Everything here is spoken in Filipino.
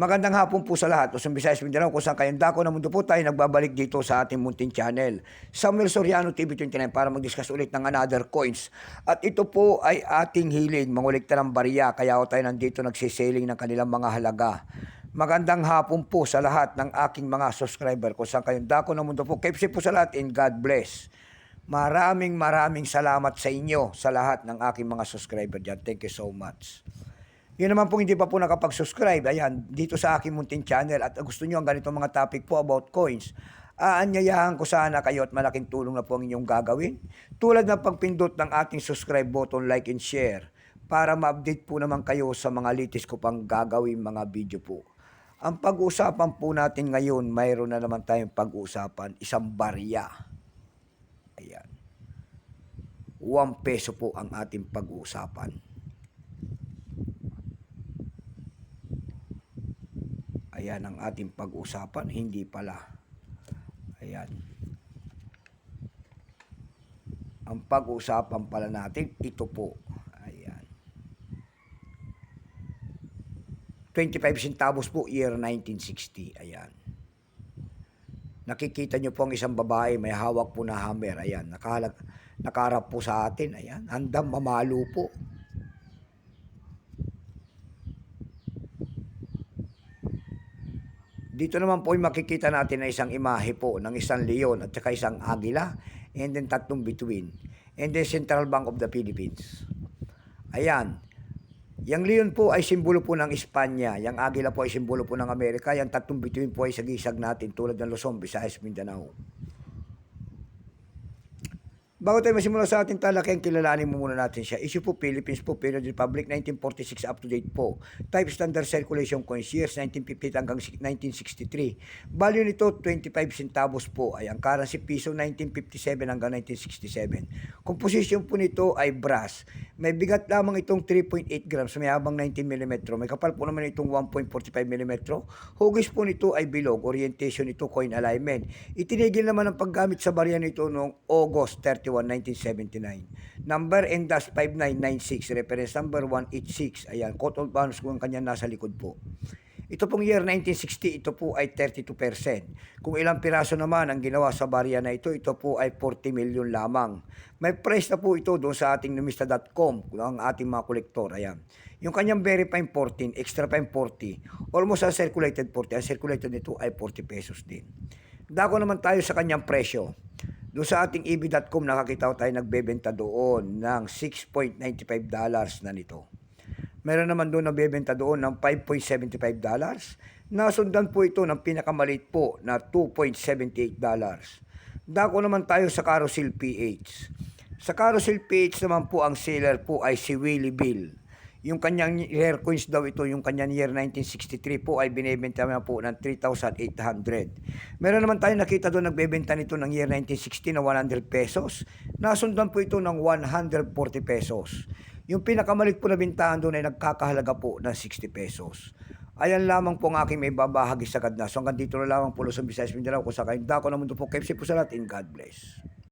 Magandang hapon po sa lahat. Usong Visayas Mindanao, kung saan kayong dako na mundo po tayo nagbabalik dito sa ating munting channel. Samuel Soriano TV29 para mag-discuss ulit ng another coins. At ito po ay ating hilig, mangulikta ng bariya. Kaya ako tayo nandito nagsiseling ng kanilang mga halaga. Magandang hapon po sa lahat ng aking mga subscriber. Kung saan kayong dako na mundo po. Keep safe po sa lahat and God bless. Maraming maraming salamat sa inyo sa lahat ng aking mga subscriber dyan. Thank you so much. Yun naman po hindi pa po nakapag-subscribe, ayan, dito sa aking munting channel at gusto nyo ang ganitong mga topic po about coins, aanyayahan ko sana kayo at malaking tulong na po ang inyong gagawin. Tulad ng pagpindot ng ating subscribe button, like and share para ma-update po naman kayo sa mga litis ko pang gagawin mga video po. Ang pag-uusapan po natin ngayon, mayroon na naman tayong pag-uusapan, isang barya. Ayan. 1 peso po ang ating pag-uusapan. Ayan ang ating pag-usapan, hindi pala. Ayan. Ang pag-usapan pala natin, ito po. Ayan. 25 centavos po, year 1960. Ayan. Nakikita nyo po ang isang babae, may hawak po na hammer. Ayan, nakahalag, nakaharap po sa atin. Ayan, handang mamalo po. Dito naman po ay makikita natin na isang imahe po ng isang leon at saka isang agila and then tatlong bituin. And then Central Bank of the Philippines. Ayan. Yang leon po ay simbolo po ng Espanya. Yang agila po ay simbolo po ng Amerika. Yang tatlong bituin po ay sagisag natin tulad ng Luzon, Visayas, Mindanao. Bago tayo masimula sa ating talakyan, kilalanin mo muna natin siya. Issue po Philippines po, Period Republic 1946 up to date po. Type Standard Circulation Coins, years 1950 hanggang 1963. Value nito 25 centavos po. Ay ang currency piso 1957 hanggang 1967. Composition po nito ay brass. May bigat lamang itong 3.8 grams, may habang 19 mm. May kapal po naman itong 1.45 mm. Hugis po nito ay bilog. Orientation nito coin alignment. Itinigil naman ang paggamit sa barya nito noong August 31, 1979. Number NDAS 5996, reference number 186. Ayan, coat of arms kung ang kanya nasa likod po. Ito pong year 1960, ito po ay 32%. Kung ilang piraso naman ang ginawa sa barya na ito, ito po ay 40 million lamang. May price na po ito doon sa ating numista.com, ang ating mga kolektor. Ayan. Yung kanyang verifying 14, extra fine 40, almost ang circulated 40. Ang circulated nito ay 40 pesos din. Dako naman tayo sa kanyang presyo. Doon sa ating eb.com nakakita ko tayo nagbebenta doon ng 6.95 dollars na nito. Meron naman doon nagbebenta doon ng 5.75 dollars. Nasundan po ito ng pinakamaliit po na 2.78 dollars. Dako naman tayo sa Carousel PH. Sa Carousel PH naman po ang seller po ay si Willie Bill. Yung kanyang year coins daw ito, yung kanyang year 1963 po ay binebenta na po ng 3,800. Meron naman tayo nakita doon nagbebenta nito ng year 1960 na 100 pesos. Nasundan po ito ng 140 pesos. Yung pinakamalit po na bintahan doon ay nagkakahalaga po ng 60 pesos. Ayan lamang po ang aking may babahagi sa kadna. So hanggang dito na lamang po Luzon, Visayas, Mindanao. Kung sa kayong dako na mundo po, safe po sa lahat and God bless.